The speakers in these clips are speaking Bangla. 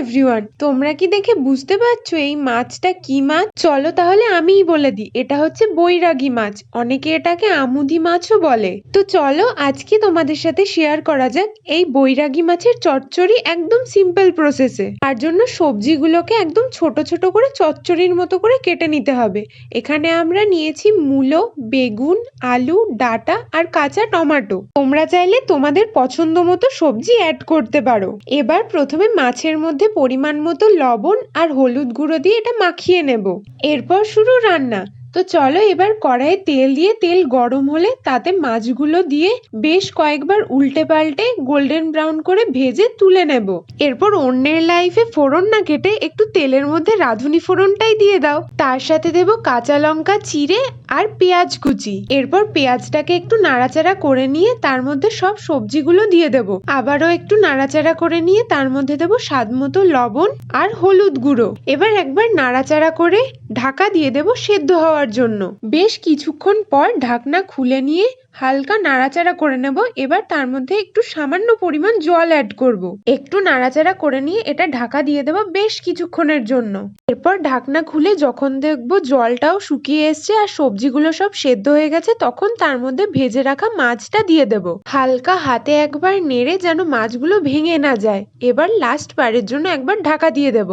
এভরিওয়ান তোমরা কি দেখে বুঝতে পারছ এই মাছটা কি মাছ? চলো তাহলে আমিই বলে দিই, এটা হচ্ছে বৈরাগী মাছ, অনেকে এটাকে আমুদি মাছও বলে। তো চলো আজকে তোমাদের সাথে শেয়ার করা যাক এই বৈরাগী মাছের চচ্চড়ি একদম সিম্পল প্রসেসে তার জন্য সবজিগুলোকে একদম ছোট ছোট করে চচ্চড়ির মতো করে কেটে নিতে হবে। এখানে আমরা নিয়েছি মূলো, বেগুন, আলু, ডাটা আর কাঁচা টমেটো। তোমরা চাইলে তোমাদের পছন্দ মতো সবজি অ্যাড করতে পারো। এবার প্রথমে মাছের মধ্যে পরিমাণ মতো লবণ আর হলুদ গুঁড়ো দিয়ে এটা মাখিয়ে নেব। এরপর শুরু রান্না। তো চলো এবার কড়াইয়ে তেল দিয়ে, তেল গরম হলে তাতে মাছগুলো দিয়ে বেশ কয়েকবার উল্টে পাল্টে গোল্ডেন ব্রাউন করে ভেজে তুলে নেব। এরপর অন্যের লাইফে ফোড়ন না কেটে একটু তেলের মধ্যে রাঁধুনি ফোড়নটাই দিয়ে দাও। তার সাথে দেব কাঁচা লঙ্কা, চিড়ে আর পেঁয়াজ কুচি। এরপর পেঁয়াজটাকে একটু নাড়াচাড়া করে নিয়ে তার মধ্যে সব সবজিগুলো দিয়ে দেব। আবারও একটু নাড়াচাড়া করে নিয়ে তার মধ্যে দেব স্বাদ মতো লবণ আর হলুদ গুঁড়ো। এবার একবার নাড়াচাড়া করে ঢাকা দিয়ে দেব সেদ্ধ হওয়ার জন্য। বেশ কিছুক্ষণ পর ঢাকনা খুলে নিয়ে হালকা নাড়াচাড়া করে নেব। এবার তার মধ্যে একটু সামান্য পরিমাণ জল অ্যাড করব। একটু নাড়াচাড়া করে নিয়ে এটা ঢাকা দিয়ে দেবো বেশ কিছুক্ষণের জন্য। এরপর ঢাকনা খুলে যখন দেখব জলটাও শুকিয়ে এসছে আর সবজিগুলো সব সেদ্ধ হয়ে গেছে, তখন তার মধ্যে ভেজে রাখা মাছটা দিয়ে দেব। হালকা হাতে একবার নেড়ে যেন মাছগুলো ভেঙে না যায়। এবার লাস্ট বারের জন্য একবার ঢাকা দিয়ে দেব।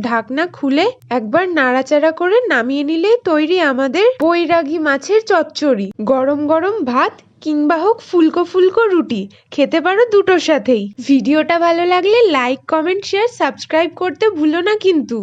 ঢাকনা খুলে একবার নাড়াচাড়া করে নামিয়ে নিলেই তৈরি আমাদের বৈরাগী মাছের চচ্চড়ি। গরম গরম ভাত কিংবা হোক ফুলকো ফুলকো রুটি, খেতে পারো দুটোর সাথেই। ভিডিওটা ভালো লাগলে লাইক কমেন্ট শেয়ার সাবস্ক্রাইব করতে ভুলো না কিন্তু।